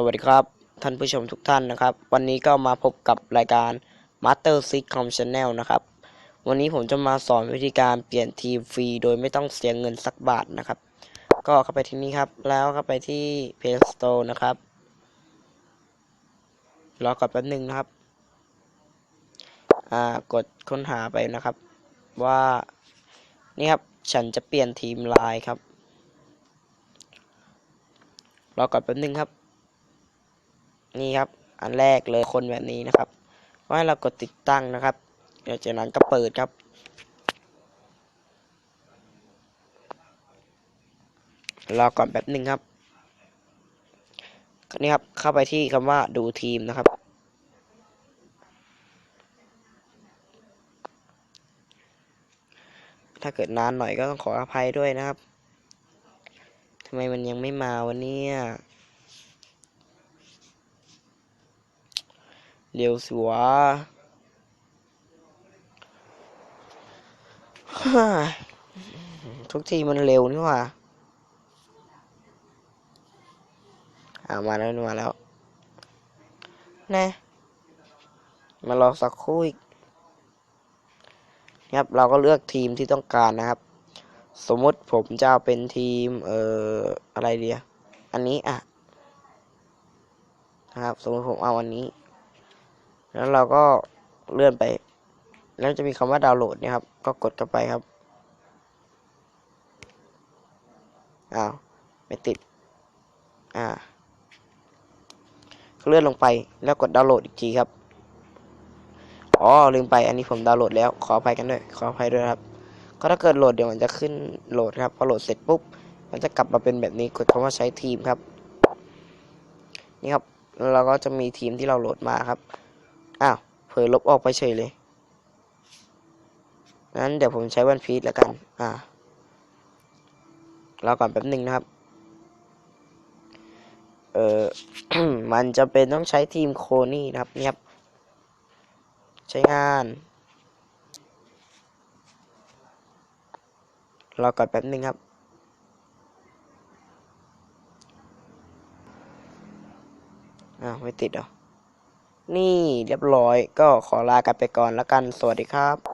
สวัสดีครับ ท่านผู้ชมทุกท่านนะครับ วันนี้ก็มาพบกับรายการ Master Six Com Channel นะครับ วันนี้ผมจะมาสอนวิธีการเปลี่ยนทีมฟรีโดยไม่ต้องเสียเงินสักบาทนะครับ ก็เข้าไปที่นี่ครับ แล้วเข้าไปที่ Play Store นะครับรอก่อนแป๊บหนึ่งนะครับ อ่ากดค้นหาไปนะครับ ว่านี่ครับฉันจะเปลี่ยนทีมไลน์ครับรอก่อนแป๊บหนึงครับ นี่ครับ อันแรกเลยคนแบบนี้นะครับก็ให้เรากดติดตั้งนะครับเดี๋ยวจากนั้นก็เปิดครับรอก่อนแป๊บหนึ่งครับนี่ครับ เข้าไปที่คำว่าดูทีมนะครับ ถ้าเกิดนานหน่อยก็ต้องขออภัยด้วยนะครับทำไมมันยังไม่มาวันนี้ เร็วสิวะฮ่าทุกทีมันเร็วนี่หว่าอามาแล้วมาแล้วแน่มารอสักครู่อีกครับ เราก็เลือกทีมที่ต้องการนะครับ สมมติผมจะเอาเป็นทีม เอ่อ อะไรเดียอันนี้อะ นะครับ สมมติผมเอาอันนี้ แล้วเราก็เลื่อนไป แล้วจะมีคำว่าดาวน์โหลดเนี่ยครับ ก็กดเข้าไปครับ อ้าว ไม่ติด อ่า เลื่อนลงไปแล้วกดดาวน์โหลดอีกทีครับ อ๋อ ลืมไป อันนี้ผมดาวน์โหลดแล้ว ขออภัยกันด้วย ขออภัยด้วยครับ ก็ถ้าเกิดโหลดเดี๋ยวมันจะขึ้นโหลดครับ พอโหลดเสร็จปุ๊บ มันจะกลับมาเป็นแบบนี้ กดคำว่าใช้ทีมครับ นี่ครับ เราก็จะมีทีมที่เราโหลดมาครับ อ้าวเผลอลบออกไปเฉยเลยงั้นเดี๋ยวผมใช้วันพีชแล้วกัน อ่ารอก่อนแป๊บหนึ่งนะครับ เออ มันจะเป็นต้องใช้ทีมโคนี่นะครับเนี่ยครับใช้งาน รอก่อนแป๊บหนึ่งครับ อ้าว ไม่ติดหรอ นี่เรียบร้อยก็ขอลากันไปก่อนแล้วกัน สวัสดีครับ